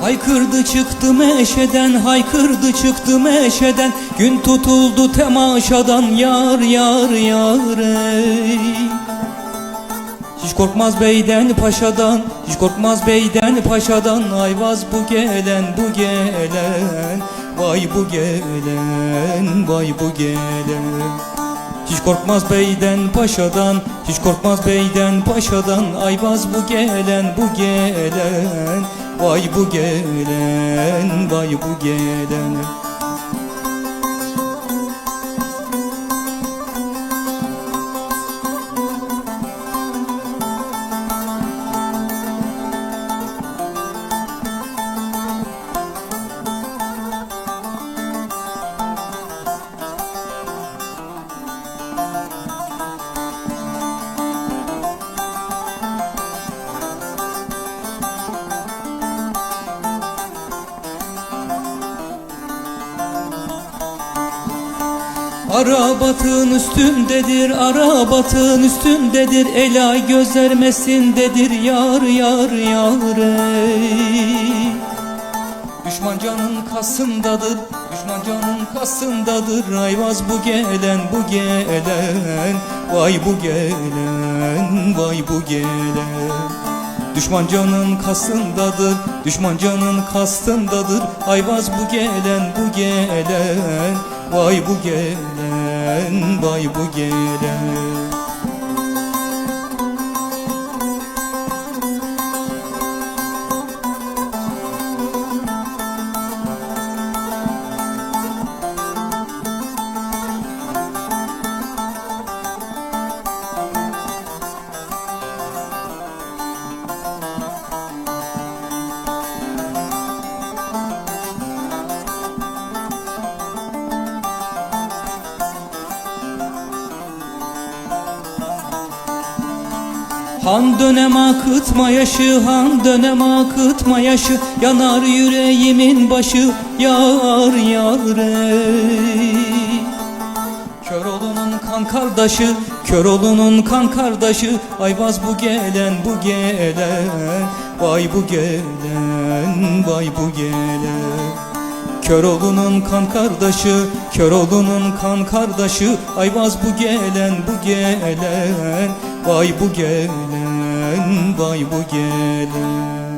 Haykırdı çıktı meşeden, haykırdı çıktı meşeden Gün tutuldu temaşadan yar yar yar ey. Hiç korkmaz beyden paşadan Hiç korkmaz beyden paşadan. Ayvaz bu gelen bu gelen Vay bu gelen vay bu gelen. Hiç korkmaz beyden paşadan Hiç korkmaz beyden paşadan. Ayvaz bu gelen bu gelen Vay bu gelen vay bu gelen Arabatın üstündedir, arabatın üstündedir. Elay gözlermesindedir yar yar yar ey. Düşman canın kasındadır, düşman canın kasındadır. Ayvaz bu gelen, bu gelen Vay bu gelen, vay bu gelen. Düşman canın kasındadır, düşman canın kastındadır Ayvaz bu gelen, bu gelen Vay bu gelen, vay bu gelen Han dönem akıtma yaşı, han dönem akıtma yaşı. Yanar yüreğimin başı, yar yar ey. Köroğlu'nun kan kardeşi, Köroğlu'nun kan kardeşi. Ayvaz bu gelen, bu gelen Vay bu gelen, vay bu gelen Köroğlu'nun kan kardeşi, Köroğlu'nun kan kardeşi. Ayvaz bu gelen, bu gelen. Vay bu gelen, vay bu gelen